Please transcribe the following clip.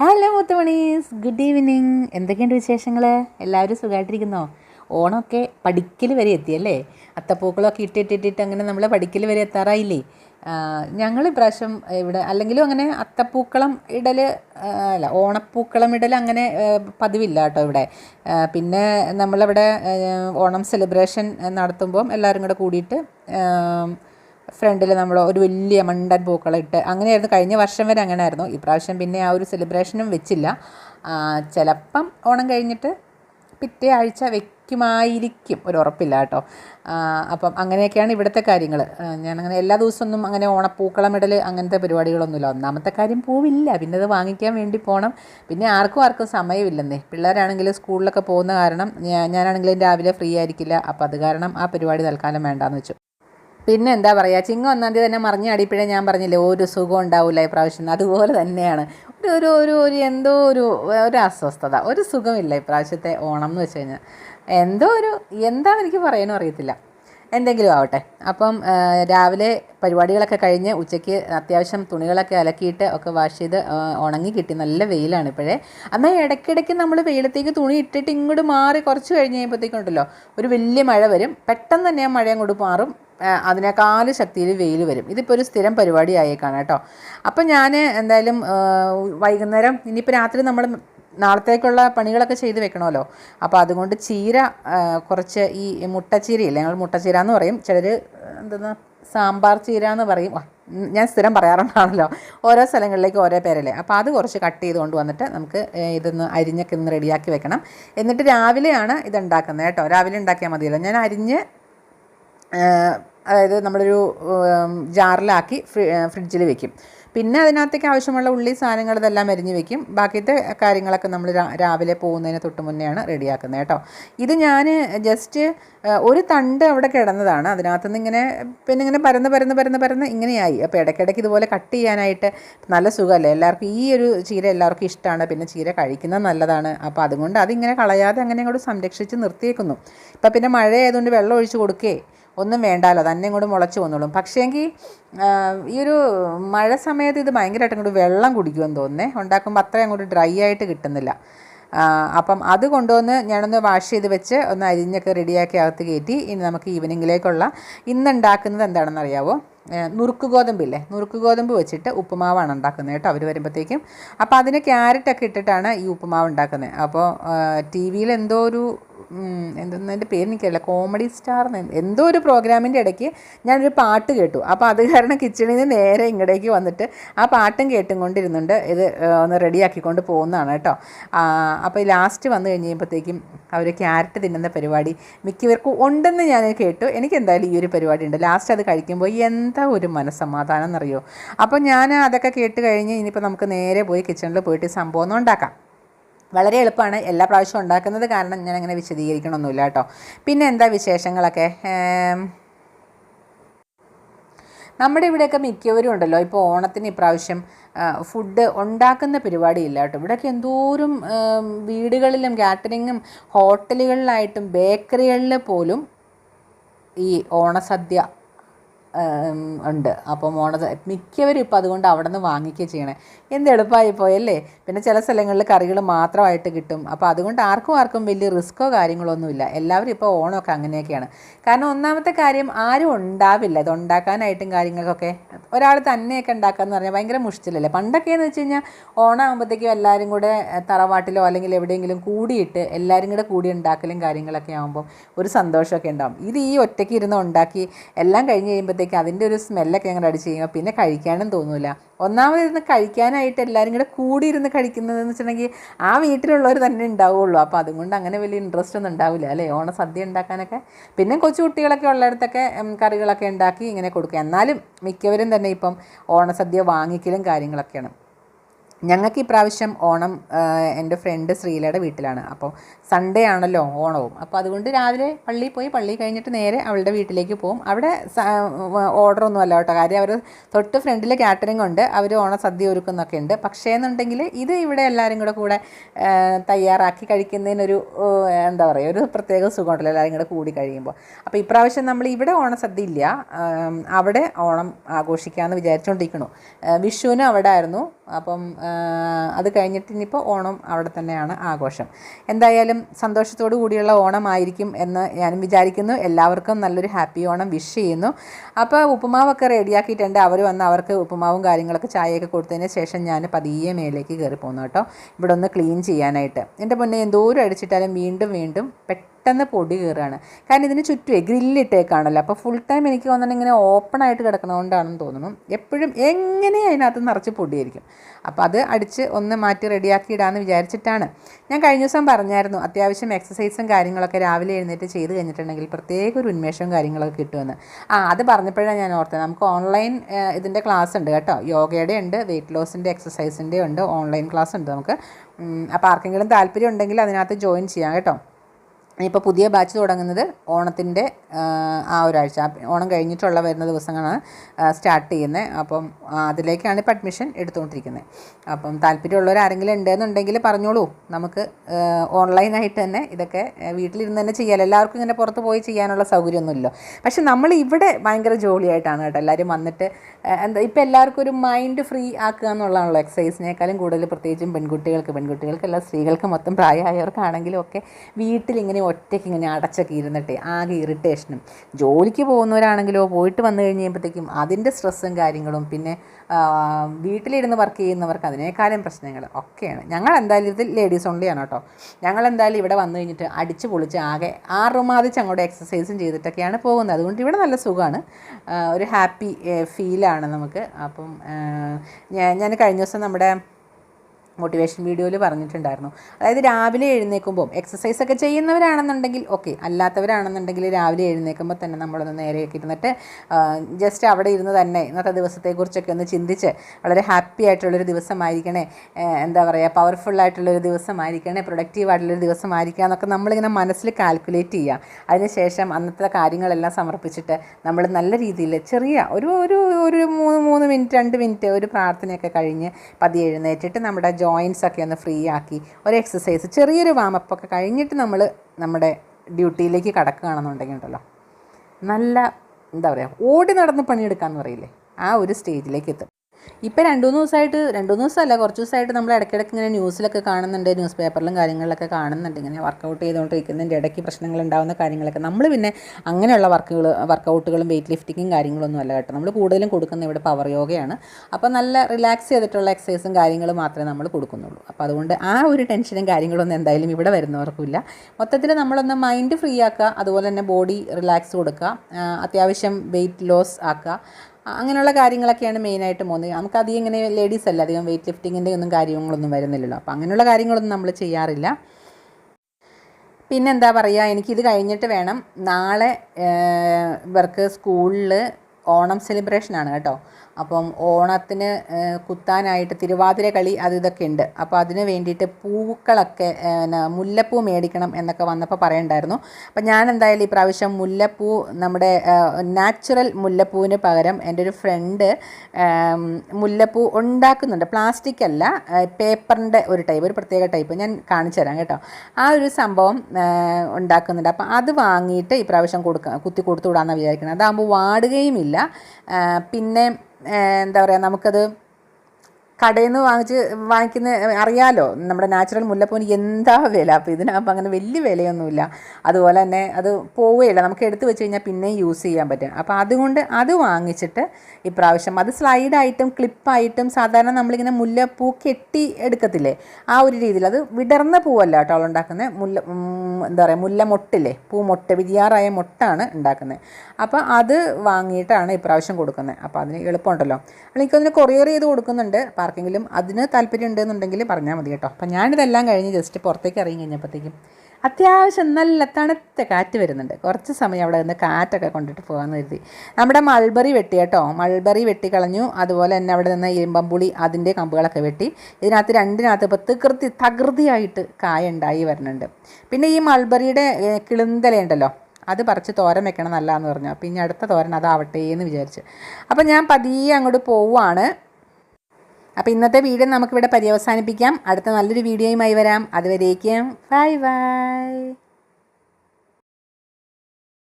Hello മുത്തുമണീസ്. Good evening എന്തൊക്കെയുണ്ട് വിശേഷങ്ങൾ എല്ലാവരും സുഖമായിട്ടിരിക്കുന്നോ ഓണമൊക്കെ പഠിക്കൽ വരെ എത്തിയല്ലേ അത്തപ്പൂക്കളൊക്കെ ഇട്ടിട്ടിട്ടിട്ട് അങ്ങനെ നമ്മൾ പഠിക്കൽ വരെ എത്താറായില്ലേ? ഞങ്ങൾ ഇപ്രാവശ്യം ഇവിടെ അല്ലെങ്കിലും അങ്ങനെ അത്തപ്പൂക്കളം ഇടൽ അല്ല ഓണപ്പൂക്കളം ഇടൽ അങ്ങനെ പതിവില്ല കേട്ടോ ഇവിടെ. പിന്നെ നമ്മളിവിടെ ഓണം സെലിബ്രേഷൻ നടത്തുമ്പം എല്ലാവരും കൂടെ കൂടിയിട്ട് ഫ്രണ്ടിൽ നമ്മൾ ഒരു വലിയ മണ്ടൻ പൂക്കളിട്ട് അങ്ങനെയായിരുന്നു. കഴിഞ്ഞ വർഷം വരെ അങ്ങനെ ആയിരുന്നു ഇപ്രാവശ്യം പിന്നെ ആ ഒരു സെലിബ്രേഷനും വെച്ചില്ല. ചിലപ്പം ഓണം കഴിഞ്ഞിട്ട് പിറ്റേ ആഴ്ച വെക്കുമായിരിക്കും. ഒരു ഉറപ്പില്ല കേട്ടോ. അപ്പം അങ്ങനെയൊക്കെയാണ് ഇവിടുത്തെ കാര്യങ്ങൾ ഞാനങ്ങനെ എല്ലാ ദിവസമൊന്നും അങ്ങനെ ഓണപ്പൂക്കളം ഇടൽ അങ്ങനത്തെ പരിപാടികളൊന്നുമില്ല. ഒന്നാമത്തെ കാര്യം പൂവില്ല. പിന്നെ അത് വാങ്ങിക്കാൻ വേണ്ടി പോകണം പിന്നെ ആർക്കും ആർക്കും സമയമില്ലെന്നേ. പിള്ളേരാണെങ്കിൽ സ്കൂളിലൊക്കെ പോകുന്ന കാരണം ഞാനാണെങ്കിലും രാവിലെ ഫ്രീ ആയിരിക്കില്ല. അപ്പോൾ അത് കാരണം ആ പരിപാടി തൽക്കാലം വേണ്ടാന്ന് വെച്ചു. പിന്നെ എന്താ പറയുക ചിങ്ങം ഒന്നാം തീയതി തന്നെ മറിഞ്ഞ് അടിപ്പിഴേ ഞാൻ പറഞ്ഞില്ലേ ഒരു സുഖം ഉണ്ടാവില്ല ഈ പ്രാവശ്യം. അതുപോലെ തന്നെയാണ്. ഒരു ഒരു ഒരു ഒരു എന്തോ ഒരു ഒരു അസ്വസ്ഥത. ഒരു സുഖമില്ല ഈ പ്രാവശ്യത്തെ ഓണം എന്ന് വെച്ച് കഴിഞ്ഞാൽ എന്തോ ഒരു എന്താണെന്ന് എനിക്ക് പറയാനും അറിയത്തില്ല. എന്തെങ്കിലും ആവട്ടെ. അപ്പം രാവിലെ പരിപാടികളൊക്കെ കഴിഞ്ഞ് ഉച്ചയ്ക്ക് അത്യാവശ്യം തുണികളൊക്കെ അലക്കിയിട്ട് ഒക്കെ വാഷ് ചെയ്ത് ഉണങ്ങി കിട്ടി. നല്ല വെയിലാണ് ഇപ്പോഴേ. എന്നാൽ ഇടയ്ക്കിടയ്ക്ക് നമ്മൾ വെയിലത്തേക്ക് തുണി ഇട്ടിട്ട് ഇങ്ങോട്ട് മാറി കുറച്ച് കഴിഞ്ഞ് കഴിയുമ്പോഴത്തേക്കുണ്ടല്ലോ ഒരു വലിയ മഴ വരും. പെട്ടെന്ന് തന്നെ ആ മഴ അങ്ങോട്ട് മാറും. അതിനേക്കാൾ ശക്തിയിൽ വെയിൽ വരും. ഇതിപ്പോൾ ഒരു സ്ഥിരം പരിപാടി ആയേക്കാണ് കേട്ടോ. അപ്പം ഞാൻ എന്തായാലും വൈകുന്നേരം ഇനിയിപ്പോൾ രാത്രി നമ്മൾ നാളത്തേക്കുള്ള പണികളൊക്കെ ചെയ്ത് വെക്കണമല്ലോ. അപ്പോൾ അതുകൊണ്ട് ചീര കുറച്ച് ഈ മുട്ടച്ചീരയില്ലേ ഞങ്ങൾ മുട്ടച്ചീര എന്ന് പറയും. ചിലർ എന്തെന്ന് സാമ്പാർ ചീര എന്ന് പറയും. ഞാൻ സ്ഥിരം പറയാറുണ്ടാണല്ലോ. ഓരോ സ്ഥലങ്ങളിലേക്ക് ഓരോ പേരല്ലേ. അപ്പോൾ അത് കുറച്ച് കട്ട് ചെയ്ത് കൊണ്ട് വന്നിട്ട് നമുക്ക് ഇതൊന്ന് അരിഞ്ഞൊക്കെ ഒന്ന് റെഡിയാക്കി വെക്കണം. എന്നിട്ട് രാവിലെയാണ് ഇത് ഉണ്ടാക്കുന്നത് കേട്ടോ. രാവിലെ ഉണ്ടാക്കിയാൽ മതിയല്ലോ. ഞാൻ അരിഞ്ഞ് അതായത് നമ്മളൊരു ജാറിലാക്കി ഫ്രി ഫ്രിഡ്ജിൽ വെക്കും. പിന്നെ അതിനകത്തേക്ക് ആവശ്യമുള്ള ഉള്ളി സാധനങ്ങൾ ഇതെല്ലാം അരിഞ്ഞ് വെക്കും. ബാക്കിയത്തെ കാര്യങ്ങളൊക്കെ നമ്മൾ രാവിലെ പോകുന്നതിന് തൊട്ട് മുന്നെയാണ് റെഡിയാക്കുന്നത് കേട്ടോ. ഇത് ഞാൻ ജസ്റ്റ് ഒരു തണ്ട് അവിടെ കിടന്നതാണ്. അതിനകത്തുനിന്ന് ഇങ്ങനെ പിന്നെ ഇങ്ങനെ പരന്ന് പരന്ന് പരന്ന് പരന്ന് ഇങ്ങനെയായി. അപ്പോൾ ഇടയ്ക്കിടയ്ക്ക് ഇതുപോലെ കട്ട് ചെയ്യാനായിട്ട് നല്ല സുഖമല്ലേ? എല്ലാവർക്കും ഈ ഒരു ചീര എല്ലാവർക്കും ഇഷ്ടമാണ്. പിന്നെ ചീര കഴിക്കുന്നത് നല്ലതാണ്. അപ്പോൾ അതുകൊണ്ട് അതിങ്ങനെ കളയാതെ അങ്ങനെ അങ്ങോട്ട് സംരക്ഷിച്ച് നിർത്തിയേക്കുന്നു. ഇപ്പം പിന്നെ മഴ ആയതുകൊണ്ട് വെള്ളം ഒഴിച്ച് കൊടുക്കേ. ഒന്നും വേണ്ടാലോ തന്നെ ഇങ്ങോട്ട് മുളച്ച് വന്നോളും പക്ഷേങ്കിൽ ഈ ഒരു മഴ സമയത്ത് ഇത് ഭയങ്കരമായിട്ട് അങ്ങോട്ട് വെള്ളം കുടിക്കുമെന്ന് തോന്നുന്നേ. ഉണ്ടാക്കുമ്പോൾ അത്രയും അങ്ങോട്ട് ഡ്രൈ ആയിട്ട് കിട്ടുന്നില്ല. അപ്പം അത് കൊണ്ടുവന്ന് ഞാനൊന്ന് വാഷ് ചെയ്ത് വെച്ച് ഒന്ന് അരിഞ്ഞൊക്കെ റെഡിയാക്കി അകത്ത് കയറ്റി ഇനി നമുക്ക് ഈവനിങ്ങിലേക്കുള്ള ഇന്ന് ഉണ്ടാക്കുന്നത് എന്താണെന്ന് അറിയാവോ? നുറുക്ക് ഗോതമ്പില്ലേ നുറുക്ക് ഗോതമ്പ് വെച്ചിട്ട് ഉപ്പുമാവാണ് ഉണ്ടാക്കുന്നത് കേട്ടോ അവർ വരുമ്പോഴത്തേക്കും അപ്പോൾ അതിന് ക്യാരറ്റൊക്കെ ഇട്ടിട്ടാണ് ഈ ഉപ്പുമാവ് ഉണ്ടാക്കുന്നത്. അപ്പോൾ ടി വിയിൽ എന്തോ ഒരു എന്തെന്ന് എന്റെ പേര് എനിക്കറിയില്ല. കോമഡി സ്റ്റാർ എന്തോ ഒരു പ്രോഗ്രാമിന്റെ ഇടയ്ക്ക് ഞാനൊരു പാട്ട് കേട്ടു. അപ്പോൾ അത് കാരണം കിച്ചണിൽ നിന്ന് നേരെ ഇങ്ങടേക്ക് വന്നിട്ട് ആ പാട്ടും കേട്ടും കൊണ്ടിരുന്നുണ്ട്. ഇത് ഒന്ന് റെഡിയാക്കിക്കൊണ്ട് പോകുന്നതാണ് കേട്ടോ. അപ്പോൾ ലാസ്റ്റ് വന്നു കഴിഞ്ഞപ്പോഴത്തേക്കും അവർ ക്യാരറ്റ് തിന്നുന്ന പരിപാടി മിക്കവർക്കും ഉണ്ടെന്ന് ഞാൻ കേട്ടു. എനിക്ക് എന്തായാലും ഈ ഒരു പരിപാടി ഉണ്ട്. ലാസ്റ്റ് അത് കഴിക്കുമ്പോൾ എന്താ ഒരു മനസ്സമാധാനം എന്നറിയോ? അപ്പോൾ ഞാൻ അതൊക്കെ കേട്ട് കഴിഞ്ഞ് ഇനിയിപ്പോൾ നമുക്ക് നേരെ പോയി കിച്ചണിൽ പോയിട്ട് സംഭവം ഒന്ന് ഉണ്ടാക്കാം. വളരെ എളുപ്പമാണ് എല്ലാ പ്രാവശ്യവും ഉണ്ടാക്കുന്നത്. കാരണം ഞാൻ അങ്ങനെ വിശദീകരിക്കണമൊന്നുമില്ല കേട്ടോ. പിന്നെ എന്താ വിശേഷങ്ങളൊക്കെ? നമ്മുടെ ഇവിടെയൊക്കെ മിക്കവരും ഉണ്ടല്ലോ. ഇപ്പോൾ ഓണത്തിന് ഇപ്രാവശ്യം ഫുഡ് ഉണ്ടാക്കുന്ന പരിപാടിയില്ല കേട്ടോ. ഇവിടെയൊക്കെ എന്തോരം വീടുകളിലും കാറ്ററിങ്ങും ഹോട്ടലുകളിലായിട്ടും ബേക്കറികളിൽ പോലും ഈ ഓണസദ്യ ഉണ്ട്. അപ്പോൾ മോണത് മിക്കവരും ഇപ്പോൾ അതുകൊണ്ട് അവിടെ നിന്ന് വാങ്ങിക്കുക ചെയ്യണേ. എന്ത് എളുപ്പമായി പോയല്ലേ? പിന്നെ ചില സ്ഥലങ്ങളിൽ കറികൾ മാത്രമായിട്ട് കിട്ടും. അപ്പോൾ അതുകൊണ്ട് ആർക്കും ആർക്കും വലിയ റിസ്ക്കോ കാര്യങ്ങളോ ഒന്നുമില്ല എല്ലാവരും ഇപ്പോൾ ഓണമൊക്കെ അങ്ങനെയൊക്കെയാണ്. കാരണം ഒന്നാമത്തെ കാര്യം ആരും ഉണ്ടാവില്ല ഇത് ഉണ്ടാക്കാനായിട്ടും കാര്യങ്ങൾക്കൊക്കെ. ഒരാൾ തന്നെയൊക്കെ ഉണ്ടാക്കാന്ന് പറഞ്ഞാൽ ഭയങ്കര മുഷ്ടിലല്ലേ? പണ്ടൊക്കെ എന്ന് വെച്ച് കഴിഞ്ഞാൽ ഓണാകുമ്പോഴത്തേക്കും എല്ലാവരും കൂടെ തറവാട്ടിലോ അല്ലെങ്കിൽ എവിടെയെങ്കിലും കൂടിയിട്ട് എല്ലാവരും കൂടെ കൂടി ഉണ്ടാക്കലും കാര്യങ്ങളൊക്കെ ആകുമ്പോൾ ഒരു സന്തോഷമൊക്കെ ഉണ്ടാകും ഇത് ഈ ഒറ്റയ്ക്ക് ഇരുന്ന് ഉണ്ടാക്കി എല്ലാം കഴിഞ്ഞ് കഴിയുമ്പോഴത്തേക്കും അതിന്റെ ഒരു സ്മെല്ലൊക്കെ അങ്ങനെ അടിച്ച് കഴിയുമ്പോൾ പിന്നെ കഴിക്കാനും തോന്നില്ല ഒന്നാമത് ഇരുന്ന് കഴിക്കാനായിട്ട് എല്ലാവരും കൂടെ കൂടി ഇരുന്ന് കഴിക്കുന്നതെന്ന് വെച്ചിട്ടുണ്ടെങ്കിൽ ആ വീട്ടിലുള്ളവർ തന്നെ ഉണ്ടാവുള്ളൂ. അപ്പോൾ അതുകൊണ്ട് അങ്ങനെ വലിയ ഇൻട്രസ്റ്റ് ഒന്നും ഉണ്ടാവില്ല അല്ലേ? ഓണ സദ്യ ഉണ്ടാക്കാനൊക്കെ. പിന്നെ കൊച്ചു കുട്ടികളൊക്കെ ഉള്ളിടത്തൊക്കെ കറികളൊക്കെ ഉണ്ടാക്കി ഇങ്ങനെ കൊടുക്കുക. എന്നാലും മിക്കവരും തന്നെ ഇപ്പം ഓണസദ്യ വാങ്ങിക്കലും കാര്യങ്ങളൊക്കെയാണ്. ഞങ്ങൾക്ക് ഇപ്രാവശ്യം ഓണം എന്റെ ഫ്രണ്ട് ശ്രീലയുടെ വീട്ടിലാണ്. അപ്പോൾ സൺഡേ ആണല്ലോ ഓണവും. അപ്പോൾ അതുകൊണ്ട് രാവിലെ പള്ളിയിൽ പോയി പള്ളി കഴിഞ്ഞിട്ട് നേരെ അവളുടെ വീട്ടിലേക്ക് പോകും അവിടെ ഓർഡറൊന്നും അല്ല കേട്ടോ. കാര്യം അവർ തൊട്ട് ഫ്രണ്ടിൽ കാറ്ററിംഗ് ഉണ്ട്. അവർ ഓണസദ്യ ഒരുക്കുന്നൊക്കെ ഉണ്ട്. പക്ഷേ എന്നുണ്ടെങ്കിൽ ഇത് ഇവിടെ എല്ലാവരും കൂടെ കൂടെ തയ്യാറാക്കി കഴിക്കുന്നതിനൊരു എന്താ പറയുക ഒരു പ്രത്യേക സുഖമുണ്ടല്ലോ എല്ലാവരും കൂടെ കൂടി കഴിയുമ്പോൾ. അപ്പോൾ ഇപ്രാവശ്യം നമ്മൾ ഇവിടെ ഓണസദ്യ ഇല്ല. അവിടെ ഓണം ആഘോഷിക്കാമെന്ന് വിചാരിച്ചുകൊണ്ടിരിക്കണു വിഷുവിന് അവിടെ ആയിരുന്നു. അപ്പം അത് കഴിഞ്ഞിട്ട് ഇനിയിപ്പോൾ ഓണം അവിടെ തന്നെയാണ് ആഘോഷം. എന്തായാലും സന്തോഷത്തോടു കൂടിയുള്ള ഓണമായിരിക്കും എന്ന് ഞാനും വിചാരിക്കുന്നു. എല്ലാവർക്കും നല്ലൊരു ഹാപ്പി ഓണം വിഷ് ചെയ്യുന്നു. അപ്പോൾ ഉപ്പുമാവൊക്കെ റെഡിയാക്കിയിട്ടുണ്ട്. അവർ വന്ന് അവർക്ക് ഉപ്പുമാവും കാര്യങ്ങളൊക്കെ ചായയൊക്കെ കൊടുത്തതിന് ശേഷം ഞാൻ പതിയെ മേലേക്ക് കയറി പോകുന്നു കേട്ടോ. ഇവിടെ ഒന്ന് ക്ലീൻ ചെയ്യാനായിട്ട്. എന്റെ മുന്നേ എന്തോരം അടിച്ചിട്ടാലും വീണ്ടും വീണ്ടും പെട്ടെന്ന് പൊടി കയറുകയാണ്. കാരണം ഇതിന് ചുറ്റുമേ ഗ്രില്ലിട്ടേക്കാണല്ലോ അപ്പോൾ ഫുൾ ടൈം എനിക്ക് തോന്നുന്നത് ഇങ്ങനെ ഓപ്പൺ ആയിട്ട് കിടക്കണതുകൊണ്ടാണെന്ന് തോന്നുന്നു. എപ്പോഴും എങ്ങനെ അതിനകത്ത് നിറച്ച് പൊടിയായിരിക്കും. അപ്പോൾ അത് അടിച്ച് ഒന്ന് മാറ്റി റെഡിയാക്കി ഇടാമെന്ന് വിചാരിച്ചിട്ടാണ്. ഞാൻ കഴിഞ്ഞ ദിവസം പറഞ്ഞായിരുന്നു അത്യാവശ്യം എക്സസൈസും കാര്യങ്ങളൊക്കെ രാവിലെ എഴുന്നേറ്റ് ചെയ്ത് കഴിഞ്ഞിട്ടുണ്ടെങ്കിൽ പ്രത്യേക ഒരു ഉന്മേഷവും കാര്യങ്ങളൊക്കെ കിട്ടുമെന്ന്. ആ അത് പറഞ്ഞപ്പോഴാണ് ഞാൻ ഓർത്തത്. നമുക്ക് ഓൺലൈൻ ഇതിന്റെ ക്ലാസ് ഉണ്ട് കേട്ടോ. യോഗയുടെ ഉണ്ട് വെയിറ്റ് ലോസിന്റെ എക്സസൈസിന്റെ ഉണ്ട് ഓൺലൈൻ ക്ലാസ് ഉണ്ട് നമുക്ക്. അപ്പോൾ ആർക്കെങ്കിലും താല്പര്യം ഉണ്ടെങ്കിൽ അതിനകത്ത് ജോയിൻ ചെയ്യാം കേട്ടോ. ഇപ്പോൾ പുതിയ ബാച്ച് തുടങ്ങുന്നത് ഓണത്തിന്റെ ആ ഒരാഴ്ച. ഓണം കഴിഞ്ഞിട്ടുള്ള വരുന്ന ദിവസങ്ങളാണ് സ്റ്റാർട്ട് ചെയ്യുന്നത്. അപ്പം അതിലേക്കാണ് ഇപ്പോൾ അഡ്മിഷൻ എടുത്തുകൊണ്ടിരിക്കുന്നത്. അപ്പം താല്പര്യമുള്ളവർ ആരെങ്കിലും ഉണ്ടെന്നുണ്ടെങ്കിൽ പറഞ്ഞോളൂ. നമുക്ക് ഓൺലൈനായിട്ട് തന്നെ ഇതൊക്കെ വീട്ടിലിരുന്ന് തന്നെ ചെയ്യാം. എല്ലാവർക്കും ഇങ്ങനെ പുറത്ത് പോയി ചെയ്യാനുള്ള സൗകര്യമൊന്നുമില്ലല്ലോ പക്ഷെ നമ്മൾ ഇവിടെ ഭയങ്കര ജോലിയായിട്ടാണ് കേട്ടോ എല്ലാവരും വന്നിട്ട് എന്താ ഇപ്പോൾ എല്ലാവർക്കും ഒരു മൈൻഡ് ഫ്രീ ആക്കുക എന്നുള്ളതാണല്ലോ എക്സസൈസിനേക്കാളും കൂടുതൽ പ്രത്യേകിച്ചും പെൺകുട്ടികൾക്ക്. പെൺകുട്ടികൾക്കല്ല സ്ത്രീകൾക്ക് മൊത്തം പ്രായമായവർക്കാണെങ്കിലും ഒക്കെ വീട്ടിലിങ്ങനെ ഒറ്റയ്ക്ക് ഇങ്ങനെ അടച്ചൊക്കെ ഇരുന്നിട്ട് ആകെ ഇറിറ്റേഷനും ജോലിക്ക് പോകുന്നവരാണെങ്കിലോ പോയിട്ട് വന്നു കഴിയുമ്പോഴത്തേക്കും അതിന്റെ സ്ട്രെസ്സും കാര്യങ്ങളും പിന്നെ വീട്ടിലിരുന്ന് വർക്ക് ചെയ്യുന്നവർക്ക് അതിനേക്കാളും പ്രശ്നങ്ങൾ ഒക്കെയാണ്. ഞങ്ങൾ എന്തായാലും ഇത് ലേഡീസ് ഓൺലിയാണ് കേട്ടോ. ഞങ്ങൾ എന്തായാലും ഇവിടെ വന്നു കഴിഞ്ഞിട്ട് അടിച്ച് പൊളിച്ച് ആകെ ആറുമാതിച്ച് അങ്ങോട്ട് എക്സസൈസും ചെയ്തിട്ടൊക്കെയാണ് പോകുന്നത്. അതുകൊണ്ട് ഇവിടെ നല്ല സുഖമാണ്. ഒരു ഹാപ്പി ഫീലാണ് നമുക്ക്. അപ്പം ഞാൻ കഴിഞ്ഞ ദിവസം നമ്മുടെ മോട്ടിവേഷൻ വീഡിയോയിൽ പറഞ്ഞിട്ടുണ്ടായിരുന്നു. അതായത് രാവിലെ എഴുന്നേൽക്കുമ്പോൾ എക്സസൈസ് ഒക്കെ ചെയ്യുന്നവരാണെന്നുണ്ടെങ്കിൽ ഓക്കെ അല്ലാത്തവരാണെന്നുണ്ടെങ്കിൽ രാവിലെ എഴുന്നേൽക്കുമ്പോൾ തന്നെ നമ്മളൊന്ന് നേരെയൊക്കെ ഇരുന്നിട്ട് ജസ്റ്റ് അവിടെ ഇരുന്ന് തന്നെ ഇന്നത്തെ ദിവസത്തെക്കുറിച്ചൊക്കെ ഒന്ന് ചിന്തിച്ച് വളരെ ഹാപ്പി ആയിട്ടുള്ളൊരു ദിവസമായിരിക്കണേ. എന്താ പറയുക പവർഫുൾ ആയിട്ടുള്ളൊരു ദിവസമായിരിക്കണേ പ്രൊഡക്റ്റീവ് ആയിട്ടുള്ളൊരു ദിവസമായിരിക്കുക എന്നൊക്കെ നമ്മളിങ്ങനെ മനസ്സിൽ കാൽക്കുലേറ്റ് ചെയ്യുക അതിനുശേഷം അന്നത്തെ കാര്യങ്ങളെല്ലാം സമർപ്പിച്ചിട്ട് നമ്മൾ നല്ല രീതിയിൽ ചെറിയ ഒരു ഒരു ഒരു മൂന്ന് മൂന്ന് മിനിറ്റ് രണ്ട് മിനിറ്റ് ഒരു പ്രാർത്ഥനയൊക്കെ കഴിഞ്ഞ് പതി എഴുന്നേറ്റിട്ട് നമ്മുടെ ജോയിൻസ് ഒക്കെ ഒന്ന് ഫ്രീ ആക്കി ഒരു എക്സസൈസ് ചെറിയൊരു വാമപ്പ് ഒക്കെ കഴിഞ്ഞിട്ട് നമ്മൾ നമ്മുടെ ഡ്യൂട്ടിയിലേക്ക് കടക്കുകയാണെന്നുണ്ടെങ്കിൽ ഉണ്ടല്ലോ നല്ല എന്താ പറയുക ഓടി നടന്ന് പണിയെടുക്കാമെന്ന് പറയില്ലേ ആ ഒരു സ്റ്റേജിലേക്ക് എത്തും. ഇപ്പോൾ രണ്ട് മൂന്ന് ദിവസമായിട്ട് രണ്ട് മൂന്ന് ദിവസമല്ല കുറച്ച് ദിവസമായിട്ട് നമ്മൾ ഇടയ്ക്കിടയ്ക്ക് ഇങ്ങനെ ന്യൂസിലൊക്കെ കാണുന്നുണ്ട് ന്യൂസ് പേപ്പറിലും കാര്യങ്ങളിലൊക്കെ കാണുന്നുണ്ട്. ഇങ്ങനെ വർക്കൗട്ട് ചെയ്തുകൊണ്ടിരിക്കുന്നതിന്റെ ഇടയ്ക്ക് പ്രശ്നങ്ങൾ ഉണ്ടാകുന്ന കാര്യങ്ങളൊക്കെ. നമ്മൾ പിന്നെ അങ്ങനെയുള്ള വർക്കുകൾ വർക്കൗട്ടുകളും വെയിറ്റ് ലിഫ്റ്റിങ്ങും കാര്യങ്ങളൊന്നും അല്ല കേട്ടോ. നമ്മൾ കൂടുതലും കൊടുക്കുന്ന ഇവിടെ പവർ യോഗയാണ്. അപ്പോൾ നല്ല റിലാക്സ് ചെയ്തിട്ടുള്ള എക്സസൈസും കാര്യങ്ങളും മാത്രമേ നമ്മൾ കൊടുക്കുന്നുള്ളൂ. അപ്പോൾ അതുകൊണ്ട് ആ ഒരു ടെൻഷനും കാര്യങ്ങളൊന്നും എന്തായാലും ഇവിടെ വരുന്നവർക്കില്ല. മൊത്തത്തിൽ നമ്മളൊന്ന് മൈൻഡ് ഫ്രീ ആക്കുക അതുപോലെ തന്നെ ബോഡി റിലാക്സ് കൊടുക്കുക അത്യാവശ്യം വെയിറ്റ് ലോസ് ആക്കുക. അങ്ങനെയുള്ള കാര്യങ്ങളൊക്കെയാണ് മെയിനായിട്ട് പോകുന്നത്. നമുക്ക് അധികം ഇങ്ങനെ ലേഡീസ് അല്ല അധികം വെയിറ്റ് ലിഫ്റ്റിങ്ങിന്റെ ഒന്നും കാര്യങ്ങളൊന്നും വരുന്നില്ലല്ലോ. അപ്പോൾ അങ്ങനെയുള്ള കാര്യങ്ങളൊന്നും നമ്മൾ ചെയ്യാറില്ല. പിന്നെന്താ പറയുക എനിക്കിത് കഴിഞ്ഞിട്ട് വേണം നാളെ ഇവർക്ക് സ്കൂളിൽ ഓണം സെലിബ്രേഷനാണ് കേട്ടോ. അപ്പം ഓണത്തിന് കുത്താനായിട്ട് തിരുവാതിര കളി അത് ഇതൊക്കെ ഉണ്ട്. അപ്പോൾ അതിന് വേണ്ടിയിട്ട് പൂക്കളൊക്കെ മുല്ലപ്പൂ മേടിക്കണം എന്നൊക്കെ വന്നപ്പോൾ പറയണ്ടായിരുന്നു. അപ്പം ഞാൻ എന്തായാലും ഈ പ്രാവശ്യം മുല്ലപ്പൂ നമ്മുടെ നാച്ചുറൽ മുല്ലപ്പൂവിന് പകരം എന്റെ ഒരു ഫ്രണ്ട് മുല്ലപ്പൂ ഉണ്ടാക്കുന്നുണ്ട്. പ്ലാസ്റ്റിക് അല്ല പേപ്പറിന്റെ ഒരു ടൈപ്പ് ഒരു പ്രത്യേക ടൈപ്പ്. ഞാൻ കാണിച്ചു തരാം കേട്ടോ. ആ ഒരു സംഭവം ഉണ്ടാക്കുന്നുണ്ട്. അപ്പം അത് വാങ്ങിയിട്ട് ഈ പ്രാവശ്യം കൊടുക്കുക കുത്തി കൊടുത്തു വിടാമെന്നാണ് വിചാരിക്കുന്നത് അതാകുമ്പോൾ വാടുകയുമില്ല. പിന്നെ എന്താ പറയുക നമുക്കത് കടയിൽ നിന്ന് വാങ്ങിച്ച് വാങ്ങിക്കുന്ന അറിയാലോ നമ്മുടെ നാച്ചുറൽ മുല്ലപ്പൂവിന് എന്താ വില? അപ്പോൾ ഇതിനാകുമ്പോൾ അങ്ങനെ വലിയ വിലയൊന്നുമില്ല. അതുപോലെ തന്നെ അത് പോവുകയില്ല. നമുക്ക് എടുത്ത് വെച്ച് കഴിഞ്ഞാൽ പിന്നെയും യൂസ് ചെയ്യാൻ പറ്റും. അപ്പോൾ അതുകൊണ്ട് അത് വാങ്ങിച്ചിട്ട് ഇപ്രാവശ്യം അത് സ്ലൈഡായിട്ടും ക്ലിപ്പായിട്ടും സാധാരണ നമ്മളിങ്ങനെ മുല്ലപ്പൂ കെട്ടി എടുക്കത്തില്ലേ? ആ ഒരു രീതിയിൽ. അത് വിടർന്ന പൂവല്ല കേട്ടോ ഉണ്ടാക്കുന്നത്. മുല്ല എന്താ പറയുക മുല്ല മൊട്ടില്ലേ പൂ മൊട്ട് വിരിയാറായ മൊട്ടാണ് ഉണ്ടാക്കുന്നത്. അപ്പോൾ അത് വാങ്ങിയിട്ടാണ് ഇപ്രാവശ്യം കൊടുക്കുന്നത്. അപ്പോൾ അതിന് എളുപ്പമുണ്ടല്ലോ. എനിക്കതിന് കൊറിയർ ചെയ്ത് കൊടുക്കുന്നുണ്ട്. അപ്പോൾ ആർക്കെങ്കിലും അതിന് താല്പര്യം ഉണ്ടെന്നുണ്ടെങ്കിൽ പറഞ്ഞാൽ മതി കേട്ടോ. അപ്പം ഞാനിതെല്ലാം കഴിഞ്ഞ് ജസ്റ്റ് പുറത്തേക്ക് ഇറങ്ങി കഴിഞ്ഞപ്പോഴത്തേക്കും അത്യാവശ്യം നല്ല തണുത്ത കാറ്റ് വരുന്നുണ്ട്. കുറച്ച് സമയം അവിടെ നിന്ന് കാറ്റൊക്കെ കൊണ്ടിട്ട് പോകാമെന്ന് കരുതി. നമ്മുടെ മൾബറി വെട്ടി കേട്ടോ. മൾബറി വെട്ടി കളഞ്ഞു. അതുപോലെ തന്നെ അവിടെ നിന്ന് ഇരുമ്പമ്പുളി അതിന്റെ കമ്പുകളൊക്കെ വെട്ടി. ഇതിനകത്ത് രണ്ടിനകത്ത് ഇപ്പോൾ തകൃതി തകൃതിയായിട്ട് കായ ഉണ്ടായി വരുന്നുണ്ട്. പിന്നെ ഈ മൾബറിയുടെ കിളിന്തലയുണ്ടല്ലോ. അത് പറിച്ച് തോരൻ വെക്കണം നല്ലതെന്ന് പറഞ്ഞു. പിന്നെ അടുത്ത തോരൻ അതാവട്ടെ എന്ന് വിചാരിച്ച്. അപ്പം ഞാൻ പതിയെ അങ്ങോട്ട് പോവുകയാണ് അപ്പോൾ ഇന്നത്തെ വീഡിയോ നമുക്കിവിടെ പര്യവസാനിപ്പിക്കാം. അടുത്ത നല്ലൊരു വീഡിയോയുമായി വരാം. അതുവരേക്കും ബൈ ബൈ.